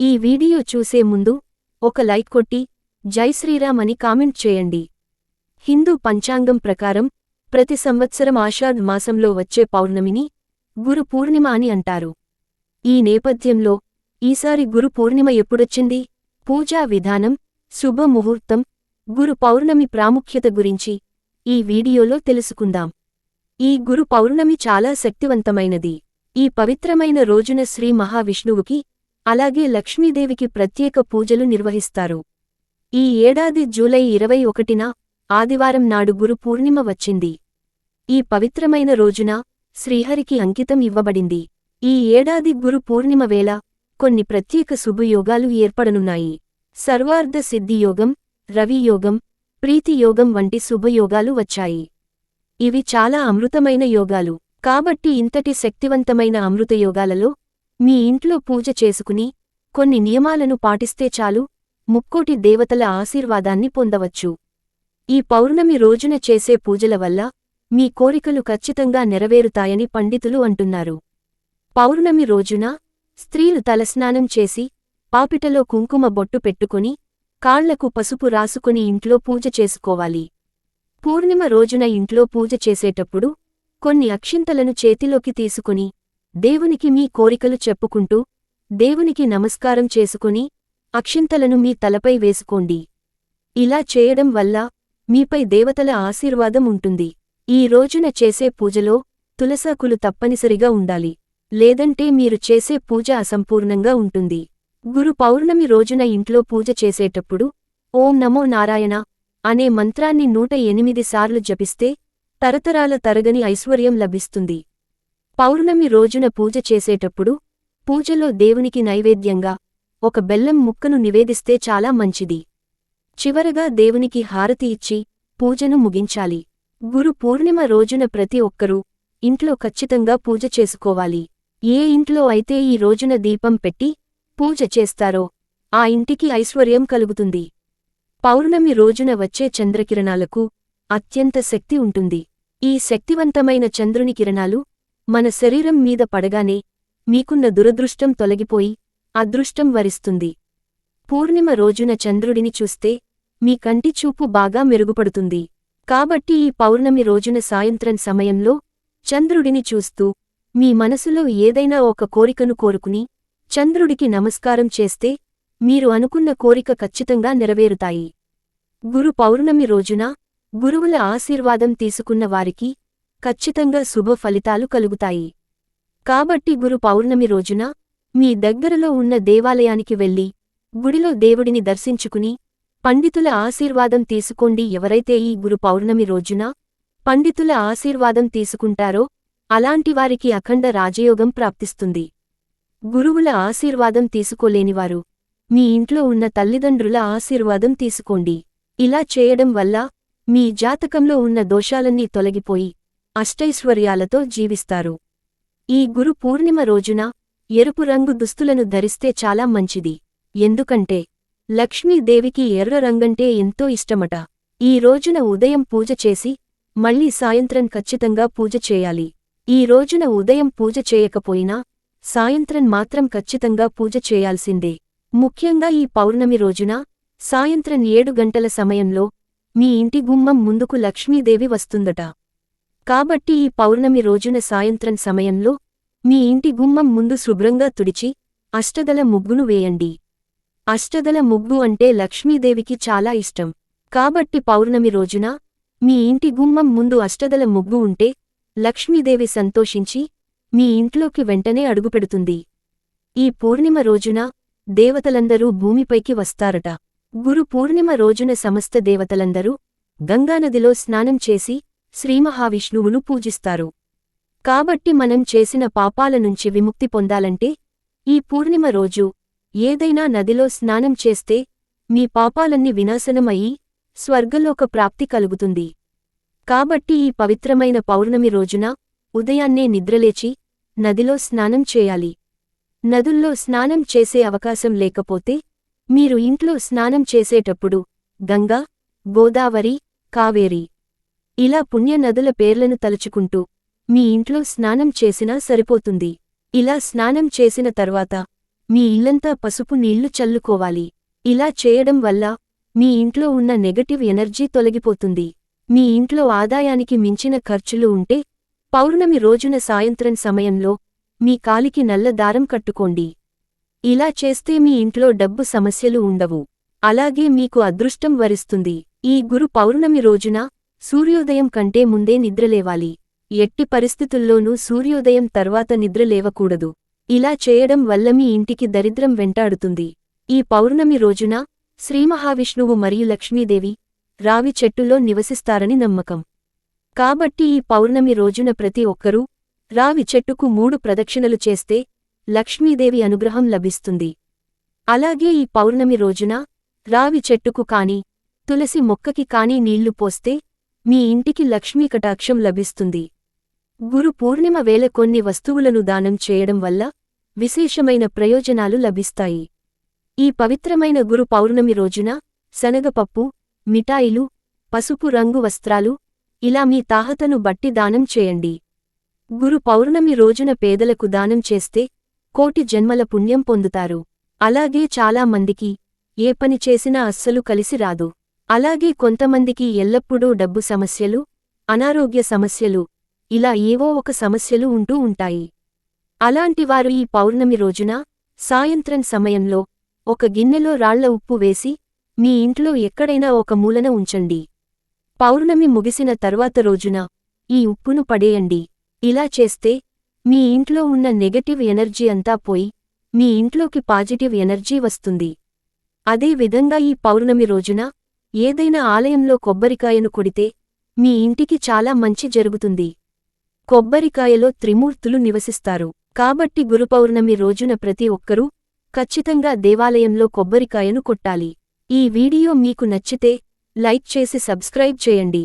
ఈ వీడియో చూసే ముందు ఒక లైక్ కొట్టి జై శ్రీరామ్ అని కామెంట్ చేయండి. హిందూ పంచాంగం ప్రకారం ప్రతి సంవత్సరం ఆషాఢ్ మాసంలో వచ్చే పౌర్ణమిని గురు పూర్ణిమ అని అంటారు. ఈ నేపథ్యంలో ఈసారి గురు పూర్ణిమ ఎప్పుడొచ్చింది? పూజా విధానం శుభముహూర్తం గురు పౌర్ణమి ప్రాముఖ్యత గురించి ఈ వీడియోలో తెలుసుకుందాం. ఈ గురు పౌర్ణమి చాలా శక్తివంతమైనది. ఈ పవిత్రమైన రోజున శ్రీ మహావిష్ణువుకి అలాగే లక్ష్మీదేవికి ప్రత్యేక పూజలు నిర్వహిస్తారు. ఈ ఏడాది జూలై ఇరవై ఒకటిన ఆదివారం నాడు గురు పూర్ణిమ వచ్చింది. ఈ పవిత్రమైన రోజున శ్రీహరికి అంకితం ఇవ్వబడింది. ఈ ఏడాది గురు పూర్ణిమ వేళ కొన్ని ప్రత్యేక శుభయోగాలు ఏర్పడనున్నాయి. సర్వార్ధ సిద్ధియోగం రవియోగం ప్రీతియోగం వంటి శుభయోగాలు వచ్చాయి. ఇవి చాలా అమృతమైన యోగాలు. కాబట్టి ఇంతటి శక్తివంతమైన అమృతయోగాలలో మీ ఇంట్లో పూజ చేసుకుని కొన్ని నియమాలను పాటిస్తే చాలు ముక్కోటి దేవతల ఆశీర్వాదాన్ని పొందవచ్చు. ఈ పౌర్ణమి రోజున చేసే పూజల వల్ల మీ కోరికలు ఖచ్చితంగా నెరవేరుతాయని పండితులు అంటున్నారు. పౌర్ణమి రోజున స్త్రీలు తలస్నానం చేసి పాపిటలో కుంకుమ బొట్టు పెట్టుకుని కాళ్ళకు పసుపు రాసుకుని ఇంట్లో పూజ చేసుకోవాలి. పూర్ణిమ రోజున ఇంట్లో పూజ చేసేటప్పుడు కొన్ని అక్షింతలను చేతిలోకి తీసుకుని దేవునికి మీ కోరికలు చెప్పుకుంటూ దేవునికి నమస్కారం చేసుకుని అక్షింతలను మీ తలపై వేసుకోండి. ఇలా చేయడం వల్ల మీపై దేవతల ఆశీర్వాదం ఉంటుంది. ఈ రోజున చేసే పూజలో తులసాకులు తప్పనిసరిగా ఉండాలి. లేదంటే మీరు చేసే పూజ అసంపూర్ణంగా ఉంటుంది. గురు పౌర్ణమి రోజున ఇంట్లో పూజ చేసేటప్పుడు ఓం నమో నారాయణ అనే మంత్రాన్ని నూట ఎనిమిది సార్లు జపిస్తే తరతరాల తరగని ఐశ్వర్యం లభిస్తుంది. పౌర్ణమి రోజున పూజ చేసేటప్పుడు పూజలో దేవునికి నైవేద్యంగా ఒక బెల్లం ముక్కను నివేదిస్తే చాలా మంచిది. చివరగా దేవునికి హారతి ఇచ్చి పూజను ముగించాలి. గురు పూర్ణిమ రోజున ప్రతి ఒక్కరూ ఇంట్లో ఖచ్చితంగా పూజ చేసుకోవాలి. ఏ ఇంట్లో అయితే ఈ రోజున దీపం పెట్టి పూజ చేస్తారో ఆ ఇంటికి ఐశ్వర్యం కలుగుతుంది. పౌర్ణమి రోజున వచ్చే చంద్రకిరణాలకు అత్యంత శక్తి ఉంటుంది. ఈ శక్తివంతమైన చంద్రుని కిరణాలు మన శరీరం మీద పడగానే మీకున్న దురదృష్టం తొలగిపోయి అదృష్టం వరిస్తుంది. పూర్ణిమ రోజున చంద్రుడిని చూస్తే మీ కంటి చూపు బాగా మెరుగుపడుతుంది. కాబట్టి ఈ పౌర్ణమి రోజున సాయంత్రం సమయంలో చంద్రుడిని చూస్తూ మీ మనసులో ఏదైనా ఒక కోరికను కోరుకుని చంద్రుడికి నమస్కారం చేస్తే మీరు అనుకున్న కోరిక ఖచ్చితంగా నెరవేరుతాయి. గురు పౌర్ణమి రోజున గురువుల ఆశీర్వాదం తీసుకున్న వారికి ఖచ్చితంగా శుభ ఫలితాలు కలుగుతాయి. కాబట్టి గురు పౌర్ణమి రోజున మీ దగ్గరలో ఉన్న దేవాలయానికి వెళ్ళి గుడిలో దేవుడిని దర్శించుకుని పండితుల ఆశీర్వాదం తీసుకోండి. ఎవరైతే ఈ గురు పౌర్ణమి రోజున పండితుల ఆశీర్వాదం తీసుకుంటారో అలాంటివారికి అఖండ రాజయోగం ప్రాప్తిస్తుంది. గురువుల ఆశీర్వాదం తీసుకోలేనివారు మీ ఇంట్లో ఉన్న తల్లిదండ్రుల ఆశీర్వాదం తీసుకోండి. ఇలా చేయడం వల్ల మీ జాతకంలో ఉన్న దోషాలన్నీ తొలగిపోయి అష్టైశ్వర్యాలతో జీవిస్తారు. ఈ గురు పూర్ణిమ రోజున ఎరుపు రంగు దుస్తులను ధరిస్తే చాలా మంచిది. ఎందుకంటే లక్ష్మీదేవికి ఎర్ర రంగంటే ఎంతో ఇష్టమట. ఈ రోజున ఉదయం పూజ చేసి మళ్ళీ సాయంత్రం ఖచ్చితంగా పూజ చేయాలి. ఈ రోజున ఉదయం పూజ చేయకపోయినా సాయంత్రం మాత్రం ఖచ్చితంగా పూజ చేయాల్సిందే. ముఖ్యంగా ఈ పౌర్ణమి రోజున సాయంత్రం ఏడు గంటల సమయంలో మీ ఇంటి గుమ్మం ముందుకు లక్ష్మీదేవి వస్తుందట. కాబట్టి ఈ పౌర్ణమి రోజున సాయంత్రం సమయంలో మీ ఇంటి గుమ్మం ముందు శుభ్రంగా తుడిచి అష్టదల ముగ్గును వేయండి. అష్టదల ముగ్గు అంటే లక్ష్మీదేవికి చాలా ఇష్టం. కాబట్టి పౌర్ణమి రోజున మీ ఇంటి గుమ్మం ముందు అష్టదల ముగ్గు ఉంటే లక్ష్మీదేవి సంతోషించి మీ ఇంట్లోకి వెంటనే అడుగుపెడుతుంది. ఈ పూర్ణిమ రోజున దేవతలందరూ భూమిపైకి వస్తారట. గురు పూర్ణిమ రోజున సమస్త దేవతలందరూ గంగానదిలో స్నానం చేసి శ్రీమహావిష్ణువును పూజిస్తారు. కాబట్టి మనం చేసిన పాపాల నుంచి విముక్తి పొందాలంటే ఈ పూర్ణిమ రోజు ఏదైనా నదిలో స్నానం చేస్తే మీ పాపాలన్నీ వినాశనమయ్యి స్వర్గలోక ప్రాప్తి కలుగుతుంది. కాబట్టి ఈ పవిత్రమైన పౌర్ణమి రోజున ఉదయాన్నే నిద్రలేచి నదిలో స్నానం చేయాలి. నదుల్లో స్నానం చేసే అవకాశం లేకపోతే మీరు ఇంట్లో స్నానం చేసేటప్పుడు గంగా గోదావరి కావేరి ఇలా పుణ్య నదుల పేర్లను తలుచుకుంటూ మీ ఇంట్లో స్నానం చేసినా సరిపోతుంది. ఇలా స్నానం చేసిన తర్వాత మీ ఇల్లంతా పసుపు నీళ్ళు చల్లుకోవాలి. ఇలా చేయడం వల్ల మీ ఇంట్లో ఉన్న నెగటివ్ ఎనర్జీ తొలగిపోతుంది. మీ ఇంట్లో ఆదాయానికి మించిన ఖర్చులు ఉంటే పౌర్ణమి రోజున సాయంత్రం సమయంలో మీ కాలికి నల్ల దారం కట్టుకోండి. ఇలా చేస్తే మీ ఇంట్లో డబ్బు సమస్యలు ఉండవు. అలాగే మీకు అదృష్టం వరిస్తుంది. ఈ గురు పౌర్ణమి రోజున సూర్యోదయం కంటే ముందే నిద్రలేవాలి. ఎట్టి పరిస్థితుల్లోనూ సూర్యోదయం తర్వాత నిద్రలేవకూడదు ఇలా చేయడం వల్ల మీ ఇంటికి దరిద్రం వెంటాడుతుంది. ఈ పౌర్ణమి రోజున శ్రీమహావిష్ణువు మరియు లక్ష్మీదేవి రావి చెట్టులో నివసిస్తారని నమ్మకం. కాబట్టి ఈ పౌర్ణమి రోజున ప్రతి ఒక్కరూ రావి చెట్టుకు మూడు ప్రదక్షిణలు చేస్తే లక్ష్మీదేవి అనుగ్రహం లభిస్తుంది. అలాగే ఈ పౌర్ణమి రోజున రావి చెట్టుకు కాని తులసి మొక్కకి కాని నీళ్ళు పోస్తే మీ ఇంటికి లక్ష్మీ కటాక్షం లభిస్తుంది. గురు పూర్ణిమ వేళ కొన్ని వస్తువులను దానం చేయడం వల్ల విశేషమైన ప్రయోజనాలు లభిస్తాయి. ఈ పవిత్రమైన గురు పౌర్ణమి రోజున శనగపప్పు మిఠాయిలు పసుపు రంగు వస్త్రాలు ఇలా మీ తాహతను బట్టి దానం చేయండి. గురు పౌర్ణమి రోజున పేదలకు దానం చేస్తే కోటి జన్మల పుణ్యం పొందుతారు. అలాగే చాలామందికి ఏ పని చేసినా అస్సలు కలిసి రాదు. అలాగే కొంతమందికి ఎల్లప్పుడూ డబ్బు సమస్యలు అనారోగ్య సమస్యలు ఇలా ఏవో ఒక సమస్యలు ఉంటూ ఉంటాయి. అలాంటివారు ఈ పౌర్ణమి రోజున సాయంత్రం సమయంలో ఒక గిన్నెలో రాళ్ళ ఉప్పు వేసి మీ ఇంట్లో ఎక్కడైనా ఒక మూలన ఉంచండి. పౌర్ణమి ముగిసిన తర్వాత రోజున ఈ ఉప్పును పడేయండి. ఇలా చేస్తే మీ ఇంట్లో ఉన్న నెగటివ్ ఎనర్జీ అంతా పోయి మీ ఇంట్లోకి పాజిటివ్ ఎనర్జీ వస్తుంది. అదే విధంగా ఈ పౌర్ణమి రోజున ఏదైనా ఆలయంలో కొబ్బరికాయను కొడితే మీ ఇంటికి చాలా మంచి జరుగుతుంది. కొబ్బరికాయలో త్రిమూర్తులు నివసిస్తారు. కాబట్టి గురుపౌర్ణమి రోజున ప్రతి ఒక్కరూ ఖచ్చితంగా దేవాలయంలో కొబ్బరికాయను కొట్టాలి. ఈ వీడియో మీకు నచ్చితే లైక్ చేసి సబ్స్క్రైబ్ చేయండి.